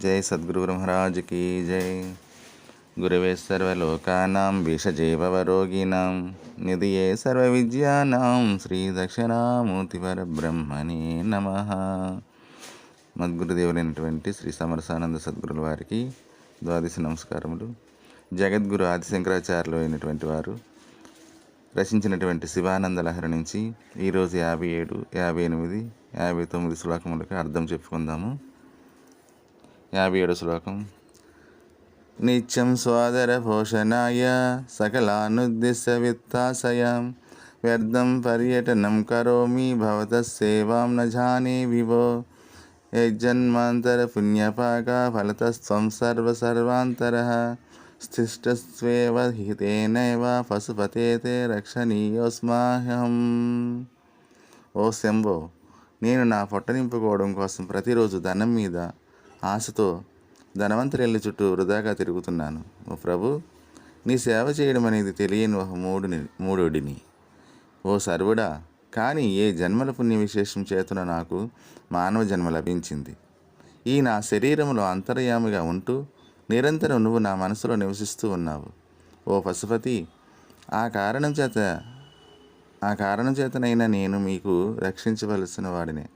జై సద్గురు మహారాజ్ జై గురవే సర్వలోకానాం విషజేవరోగిణాం నిధియే సర్వ విద్యానాం శ్రీ దక్షిణామూర్తి పరబ్రహ్మణే నమ మద్గురుదేవులైనటువంటి శ్రీ సమరసానంద సద్గురుల వారికి ద్వాదశి నమస్కారములు. జగద్గురు ఆదిశంకరాచార్యులు అయినటువంటి వారు రచించినటువంటి శివానంద లహరి నుంచి ఈరోజు యాభై ఏడు యాభై ఎనిమిది యాభై తొమ్మిది శ్లోకములకు అర్థం చెప్పుకుందాము. యాభై ఏడు శ్లోకం నిత్యం స్వాదర పోషణాయ సకలానుద్దిశ్య విత్తాశయం వ్యర్థం పర్యటనం కరోమి భవత సేవాం న జానే వివో యజ్జన్మాంతర పుణ్యపాక ఫలతస్వం సర్వ సర్వాంతర స్థిష్టస్వేవ హితేనైవ పశుపతే తే రక్షణీయోస్మాహం ఓ శంభో నేను నా పొట్ట నింపుకోవడం కోసం ప్రతిరోజు ధనం మీద ఆశతో ధనవంతురెళ్ళి చుట్టూ వృధాగా తిరుగుతున్నాను. ఓ ప్రభు నీ సేవ చేయడం అనేది తెలియని ఒక మూడుని మూడుడిని. ఓ సర్వుడా కానీ ఏ జన్మల పుణ్య విశేషం చేతున నాకు మానవ జన్మ లభించింది. ఈ నా శరీరంలో అంతర్యామిగా ఉంటూ నిరంతరం నువ్వు నా మనసులో నివసిస్తూ ఉన్నావు. ఓ పశుపతి ఆ కారణం చేత ఆ కారణం చేతనైనా నేను మీకు రక్షించవలసిన వాడినే.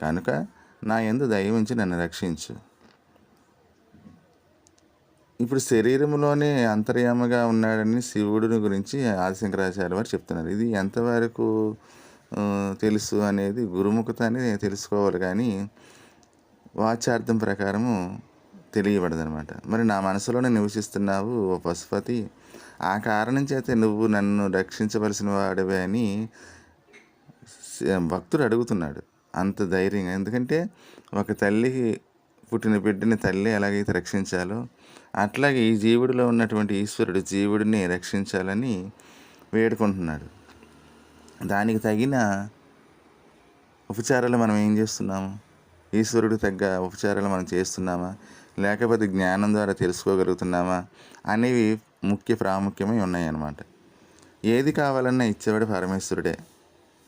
కనుక నా ఎందు దయ నన్ను రక్షించు. ఇప్పుడు శరీరంలోనే అంతర్యామగా ఉన్నాడని శివుడిని గురించి ఆదిశంకరాచార్య వారు చెప్తున్నారు. ఇది ఎంతవరకు తెలుసు అనేది గురుముఖతాన్ని తెలుసుకోవాలి కానీ వాచ్యార్థం ప్రకారము తెలియబడదనమాట మరి నా మనసులోనే నివసిస్తున్నావు ఓ పశుపతి. ఆ కారణం చేత నువ్వు నన్ను రక్షించవలసిన వాడివే అని భక్తుడు అడుగుతున్నాడు. అంత ధైర్యంగా. ఎందుకంటే ఒక తల్లికి పుట్టిన బిడ్డని తల్లి ఎలాగైతే రక్షించాలో అట్లాగే ఈ జీవుడిలో ఉన్నటువంటి ఈశ్వరుడు జీవుడిని రక్షించాలని వేడుకుంటున్నాడు. దానికి తగిన ఉపచారాలు మనం ఏం చేస్తున్నాము? ఈశ్వరుడు తగ్గ ఉపచారాలు మనం చేస్తున్నామా? లేకపోతే జ్ఞానం ద్వారా తెలుసుకోగలుగుతున్నామా? అనేవి ముఖ్య ప్రాముఖ్యమై ఉన్నాయన్నమాట. ఏది కావాలన్నా ఇచ్చేవాడు పరమేశ్వరుడే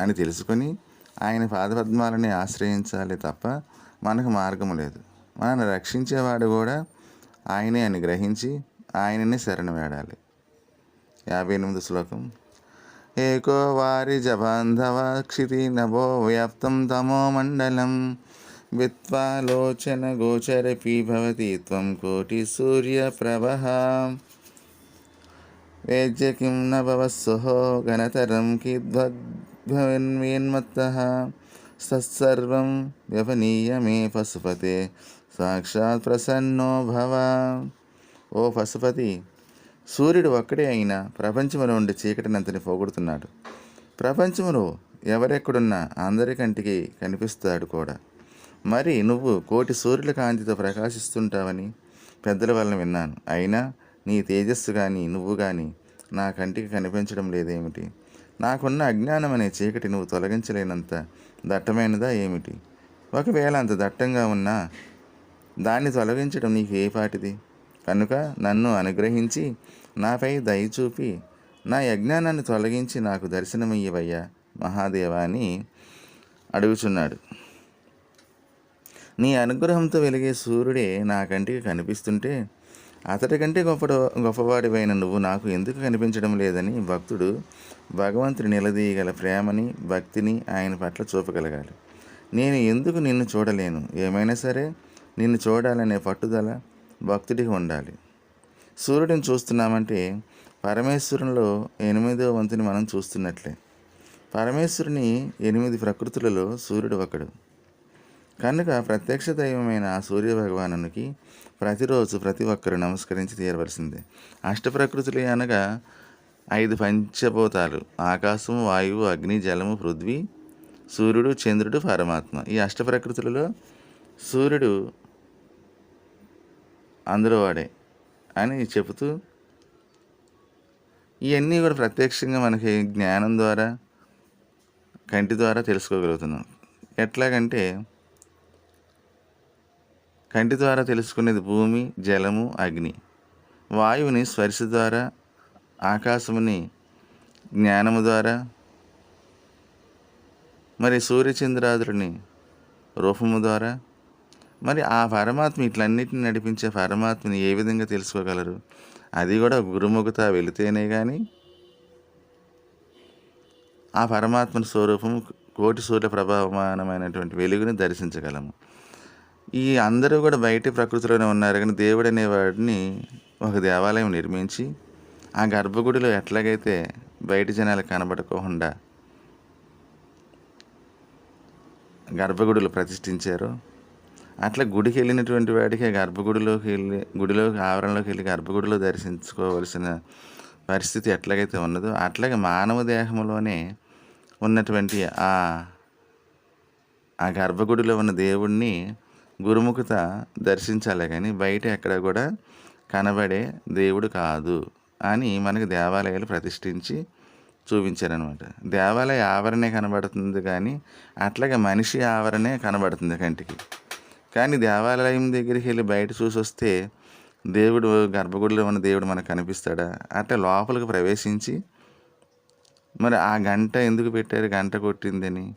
అని తెలుసుకొని ఆయన పాదపద్మాలని ఆశ్రయించాలి తప్ప మనకు మార్గం లేదు. మనల్ని రక్షించేవాడు కూడా ఆయనే అని గ్రహించి ఆయననే శరణ వేడాలి. యాభై ఎనిమిది శ్లోకం. ఏకో వారి జబాంధవ క్షితి నభో వ్యాప్తం తమో మండలం. విత్వాలోచన గోచరపి భవతి త్వం కోటి సూర్య ప్రభ వేద్య కిం న భవస్సుహో ఘనతరం కిద్భన్మత్త సత్సర్వం వ్యవనీయమే పశుపతే. సాక్షాత్ ప్రసన్నో భవ. ఓ పశుపతి సూర్యుడు ఒక్కడే అయినా ప్రపంచంలో ఉండే చీకటినంతని పోగొడుతున్నాడు. ప్రపంచంలో ఎవరెక్కడున్నా అందరికంటికి కనిపిస్తాడు కూడా. మరి నువ్వు కోటి సూర్యుల కాంతితో ప్రకాశిస్తుంటావని పెద్దల వలన విన్నాను. అయినా నీ తేజస్సు కానీ నువ్వు కానీ నా కంటికి కనిపించడం లేదేమిటి? నాకున్న అజ్ఞానం అనే చీకటి నువ్వు తొలగించలేనంత దట్టమైనదా ఏమిటి? ఒకవేళ అంత దట్టంగా ఉన్నా దాన్ని తొలగించడం నీకు ఏ పాటిది? కనుక నన్ను అనుగ్రహించి నాపై దయ చూపి నా యజ్ఞానాన్ని తొలగించి నాకు దర్శనమయ్యవయ్యా మహాదేవా అని అడుగుచున్నాడు. నీ అనుగ్రహంతో వెలిగే సూర్యుడే నా కంటికి కనిపిస్తుంటే అతడి కంటే గొప్ప గొప్పవాడివైన నువ్వు నాకు ఎందుకు కనిపించడం లేదని భక్తుడు భగవంతుని నిలదీయగల ప్రేమని భక్తిని ఆయన పట్ల చూపగలగాలి. నేను ఎందుకు నిన్ను చూడలేను? ఏమైనా సరే నిన్ను చూడాలనే పట్టుదల భక్తుడికి ఉండాలి. సూర్యుడిని చూస్తున్నామంటే పరమేశ్వరునిలో ఎనిమిదో వంతుని మనం చూస్తున్నట్లే. పరమేశ్వరుని ఎనిమిది ప్రకృతులలో సూర్యుడు ఒకడు. కనుక ప్రత్యక్ష దైవమైన సూర్య భగవానునికి ప్రతిరోజు ప్రతి ఒక్కరు నమస్కరించి తీరవలసిందే. అష్ట ప్రకృతులు అనగా ఐదు పంచభూతాలు. ఆకాశము వాయువు అగ్ని జలము పృథ్వీ సూర్యుడు చంద్రుడు పరమాత్మ. ఈ అష్ట ప్రకృతులలో సూర్యుడు అందరూ వాడే అని చెబుతూ ఇవన్నీ కూడా ప్రత్యక్షంగా మనకి జ్ఞానం ద్వారా కంటి ద్వారా తెలుసుకోగలుగుతున్నాం. ఎట్లాగంటే కంటి ద్వారా తెలుసుకునేది భూమి జలము అగ్ని. వాయువుని స్పర్శ ద్వారా ఆకాశముని జ్ఞానము ద్వారా మరి సూర్యచంద్రాదులని రూపము ద్వారా మరి ఆ పరమాత్మ ఇట్లన్నిటిని నడిపించే పరమాత్మని ఏ విధంగా తెలుసుకోగలరు? అది కూడా గురుముఖత వెళితేనే కానీ ఆ పరమాత్మ స్వరూపము కోటి సూర్య ప్రభావమానమైనటువంటి వెలుగుని దర్శించగలము. ఈ అందరూ కూడా బయట ప్రకృతిలోనే ఉన్నారు కానీ దేవుడు అనేవాడిని ఒక దేవాలయం నిర్మించి ఆ గర్భగుడిలో ఎట్లాగైతే బయట జనాలు కనబడకుండా గర్భగుడులు ప్రతిష్ఠించారో అట్లా గుడికి వెళ్ళినటువంటి వాడికి ఆ గర్భగుడిలోకి వెళ్ళి గుడిలోకి ఆవరణలోకి వెళ్ళి గర్భగుడిలో దర్శించుకోవలసిన పరిస్థితి ఎట్లాగైతే ఉన్నదో అట్లాగే మానవ దేహంలోనే ఉన్నటువంటి ఆ ఆ గర్భగుడిలో ఉన్న దేవుణ్ణి గురుముఖత దర్శించాలి కానీ బయట ఎక్కడ కూడా కనబడే దేవుడు కాదు అని మనకి దేవాలయాలు ప్రతిష్ఠించి చూపించారనమాట దేవాలయ ఆవరణే కనబడుతుంది కానీ అట్లాగే మనిషి ఆవరణే కనబడుతుంది కంటికి. కానీ దేవాలయం దగ్గరికి వెళ్ళి బయట చూసి వస్తే దేవుడు గర్భగుడిలో ఉన్న దేవుడు మనకు కనిపిస్తాడా? అట్లా లోపలికి ప్రవేశించి మరి ఆ గంట ఎందుకు పెట్టారు? గంట కొట్టిందని.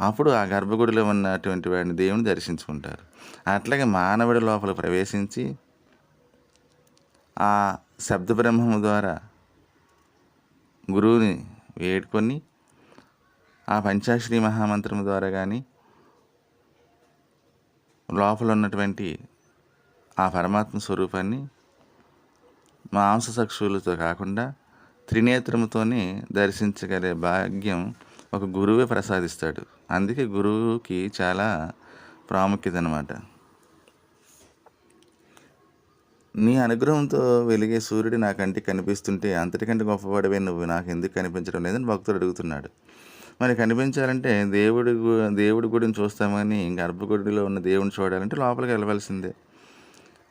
అప్పుడు ఆ గర్భగుడిలో ఉన్నటువంటి వాడిని దేవుని దర్శించుకుంటారు. అట్లాగే మానవుడి లోపల ప్రవేశించి ఆ శబ్ద బ్రహ్మము ద్వారా గురువుని వేడుకొని ఆ పంచాశ్రీ మహామంత్రము ద్వారా కానీ లోపల ఉన్నటువంటి ఆ పరమాత్మ స్వరూపాన్ని మాంస చక్షువులతో కాకుండా త్రినేత్రముతోనే దర్శించగలే భాగ్యం ఒక గురువే ప్రసాదిస్తాడు. అందుకే గురువుకి చాలా ప్రాముఖ్యత అనమాట నీ అనుగ్రహంతో వెలిగే సూర్యుడు నా కంటికి కనిపిస్తుంటే అంతటికంటే గొప్పవాడివే నువ్వు. నాకు ఎందుకు కనిపించడం లేదని భక్తుడు అడుగుతున్నాడు. మరి కనిపించాలంటే దేవుడి గు- దేవుడి గుడిని చూస్తామని గర్భగుడిలో ఉన్న దేవుడిని చూడాలంటే లోపలికి వెళ్ళవలసిందే.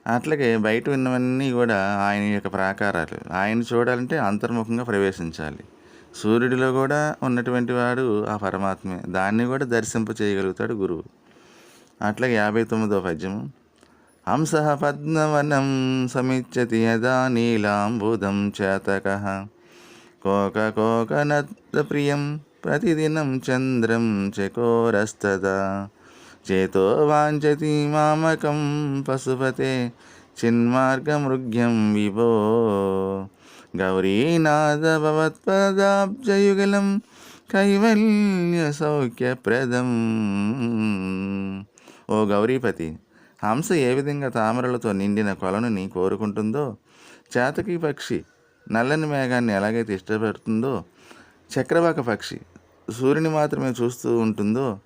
అట్లాగే బయట ఉన్నవన్నీ కూడా ఆయన యొక్క ప్రాకారాలు. ఆయన చూడాలంటే అంతర్ముఖంగా ప్రవేశించాలి. సూర్యుడిలో కూడా ఉన్నటువంటి వాడు ఆ పరమాత్మే. దాన్ని కూడా దర్శింప చేయగలుగుతాడు గురువు. అట్లాగే యాభై తొమ్మిదో పద్యము. హంస పద్మవనం సమిచ్చతి యదా నీలాంబుధం చేతక. కోక కోకనత్త ప్రియం ప్రతిదినం చంద్రం చకోరస్తదా. చేతో వాంఛతి మామకం పశుపతే చిన్మార్గమృగ్యం విభో. గౌరీనాథభవత్పదాబ్జయుగలం కైవల్య సౌఖ్యప్రదం. ఓ గౌరీపతి హంస ఏ విధంగా తామరలతో నిండిన కొలనుని కోరుకుంటుందో చాతకి పక్షి నల్లని మేఘాన్ని ఎలాగైతే ఇష్టపడుతుందో చక్రవాక పక్షి సూర్యుని మాత్రమే చూస్తూ ఉంటుందో?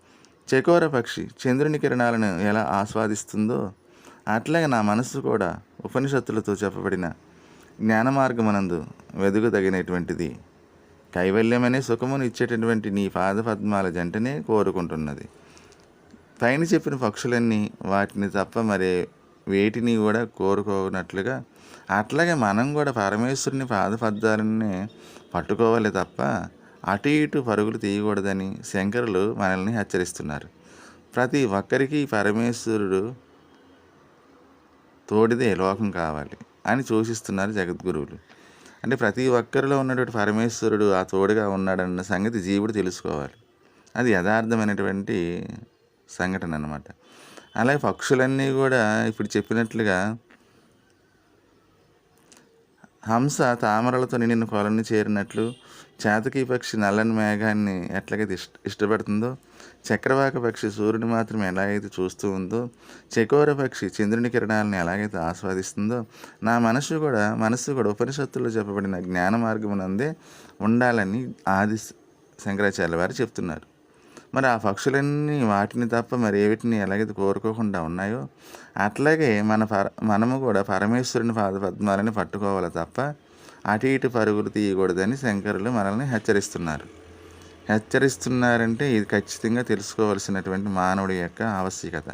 చకోర పక్షి చంద్రుని కిరణాలను ఎలా ఆస్వాదిస్తుందో? అట్లాగే నా మనస్సు కూడా ఉపనిషత్తులతో చెప్పబడిన జ్ఞాన మార్గమనందు వెదుగుదగినటువంటిది. కైవల్యమనే సుఖమును ఇచ్చేటటువంటి నీ పాద పద్మాల జంటనే కోరుకుంటున్నది. పైన చెప్పిన పక్షులన్నీ వాటిని తప్ప మరే వేటిని కూడా కోరుకోనట్లుగా అట్లాగే మనం కూడా పరమేశ్వరుని పాదపద్మాలనే పట్టుకోవాలి తప్ప అటు ఇటు పరుగులు తీయకూడదని శంకరులు మనల్ని హెచ్చరిస్తున్నారు. ప్రతి ఒక్కరికి పరమేశ్వరుడు తోడిదే లోకం కావాలి అని సూచిస్తున్నారు జగద్గురువులు. అంటే ప్రతి ఒక్కరిలో ఉన్నటువంటి పరమేశ్వరుడు ఆ తోడుగా ఉన్నాడన్న సంగతి జీవుడు తెలుసుకోవాలి. అది యథార్థమైనటువంటి సంఘటన అనమాట అలాగే పక్షులన్నీ కూడా ఇప్పుడు చెప్పినట్లుగా హంస తామరలతో నిన్ను కొలని చేరినట్లు చేతకి పక్షి నల్లని మేఘాన్ని ఎట్లాగైతే ఇష్ట ఇష్టపడుతుందో చక్రవాక పక్షి సూర్యుని మాత్రం ఎలాగైతే చూస్తూ ఉందో చకోర పక్షి చంద్రుని కిరణాలను ఎలాగైతే ఆస్వాదిస్తుందో నా మనసు కూడా మనసు కూడా ఉపనిషత్తుల్లో చెప్పబడిన జ్ఞాన మార్గమునందే ఉండాలని ఆది శంకరాచార్య వారు చెప్తున్నారు. మరి ఆ పక్షులన్నీ వాటిని తప్ప మరి ఏవిటిని ఎలాగైతే కోరుకోకుండా ఉన్నాయో అట్లాగే మన పర మనము కూడా పరమేశ్వరుని పాద పద్మాలని పట్టుకోవాలి తప్ప అటు ఇటు పరుగులు తీయకూడదని శంకరులు మనల్ని హెచ్చరిస్తున్నారు. హెచ్చరిస్తున్నారంటే ఇది ఖచ్చితంగా తెలుసుకోవాల్సినటువంటి మానవుడి యొక్క ఆవశ్యకత.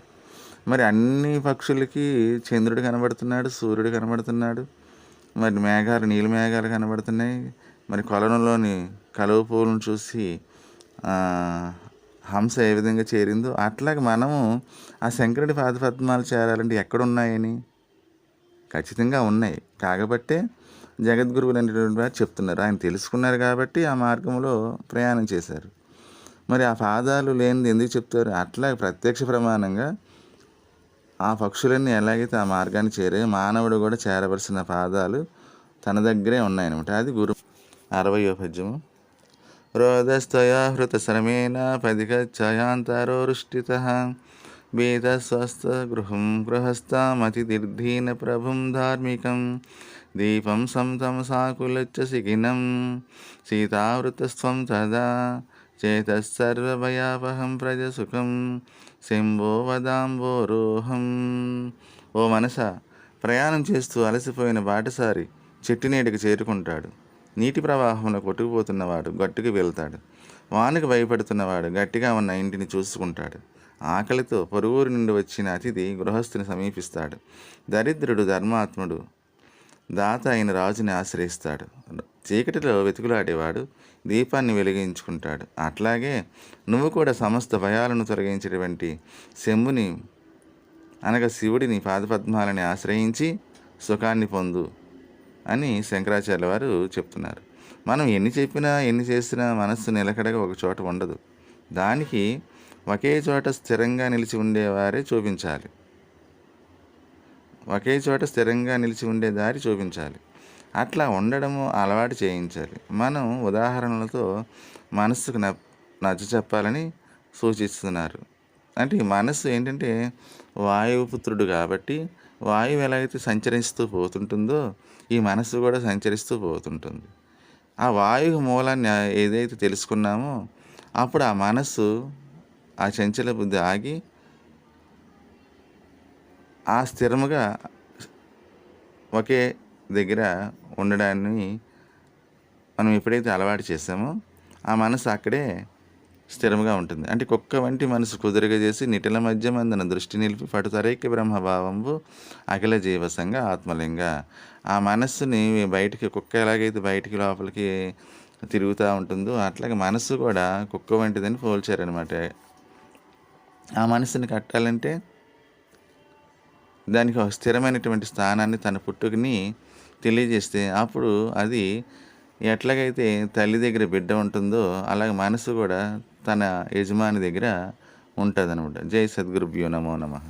మరి అన్ని పక్షులకి చంద్రుడు కనబడుతున్నాడు సూర్యుడు కనబడుతున్నాడు మరి మేఘాలు నీలి మేఘాలు కనబడుతున్నాయి. మరి కొలనులోని కలువ పూలను చూసి హంస ఏ విధంగా చేరిందో అట్లాగే మనము ఆ శంకరుడి పాదపద్మాలు చేరాలంటే ఎక్కడున్నాయని? ఖచ్చితంగా ఉన్నాయి. కాకపోతే జగద్గురువులు అనేటువంటి వారు చెప్తున్నారు. ఆయన తెలుసుకున్నారు కాబట్టి ఆ మార్గంలో ప్రయాణం చేశారు. మరి ఆ పాదాలు లేనిది ఎందుకు చెప్తారు? అట్లా ప్రత్యక్ష ప్రమాణంగా ఆ పక్షులన్నీ ఎలాగైతే ఆ మార్గాన్ని చేరే మానవుడు కూడా చేరవలసిన పాదాలు తన దగ్గరే ఉన్నాయన్నమాట. అది గురు అరవయో పద్యము. రోదస్తయా హృత శ్రమేణ పదికచ్చయాంతరోరుష్టిత భీతస్వస్థ గృహం గృహస్థమతిదీర్ఘీన ప్రభుం ధార్మికం దీపం సంతం సాకులచ్చ సిగినం సీతావృతస్వం తదా చేతసర్వభయాపహం ప్రజసుఖం శంభో వదాంబోరోహం ఓ మనస ప్రయాణం చేస్తూ అలసిపోయిన బాటసారి చెట్టు నీటికి చేరుకుంటాడు. నీటి ప్రవాహంలో కొట్టుకుపోతున్నవాడు గట్టుకు వెళ్తాడు. వానకు భయపడుతున్నవాడు గట్టిగా ఉన్న ఇంటిని చూసుకుంటాడు. ఆకలితో పరువురు నుండి వచ్చిన అతిథి గృహస్థుని సమీపిస్తాడు. దరిద్రుడు ధర్మాత్ముడు దాత అయిన రాజుని ఆశ్రయిస్తాడు. చీకటిలో వెతుకులాడేవాడు దీపాన్ని వెలిగించుకుంటాడు. అట్లాగే నువ్వు కూడా సమస్త భయాలను తొలగించేటువంటి శంభుని అనగా శివుడిని పాదపద్మాలని ఆశ్రయించి సుఖాన్ని పొందు అని శంకరాచార్య వారు చెప్తున్నారు. మనం ఎన్ని చెప్పినా ఎన్ని చేసినా మనస్సు నిలకడగా ఒక చోట ఉండదు. దానికి ఒకే చోట స్థిరంగా నిలిచి ఉండేవారే చూపించాలి. ఒకే చోట స్థిరంగా నిలిచి ఉండే దారి చూపించాలి. అట్లా ఉండడము అలవాటు చేయించాలి. మనం ఉదాహరణలతో మనస్సుకు న నచ్చ చెప్పాలని సూచిస్తున్నారు. అంటే ఈ మనస్సు ఏంటంటే వాయుపుత్రుడు కాబట్టి వాయువు ఎలాగైతే సంచరిస్తూ పోతుంటుందో ఈ మనస్సు కూడా సంచరిస్తూ పోతుంటుంది. ఆ వాయువు మూలాన్ని ఏదైతే తెలుసుకున్నామో అప్పుడు ఆ మనస్సు ఆ చంచల బుద్ధి ఆగి ఆ స్థిరముగా ఒకే దగ్గర ఉండడాన్ని మనం ఎప్పుడైతే అలవాటు చేసామో ఆ మనసు అక్కడే స్థిరముగా ఉంటుంది. అంటే కుక్క వంటి మనసు కుదురుగా చేసి నిటిల మధ్య మందన దృష్టి నిలిపి పటుతరైక్య బ్రహ్మభావంబు అఖిల జీవసంగ ఆత్మలింగ. ఆ మనస్సుని బయటికి కుక్క ఎలాగైతే బయటికి లోపలికి తిరుగుతూ ఉంటుందో అట్లాగే మనస్సు కూడా కుక్క వంటిదని పోల్చారనమాట ఆ మనసుని కట్టాలంటే దానికి ఒక స్థిరమైనటువంటి స్థానాన్ని తన పుట్టుకని తెలియజేస్తే అప్పుడు అది ఎట్లాగైతే తల్లి దగ్గర బిడ్డ ఉంటుందో అలాగే మనసు కూడా తన యజమాని దగ్గర ఉంటుంది అనమాట జై సద్గురుభ్యో నమో నమః.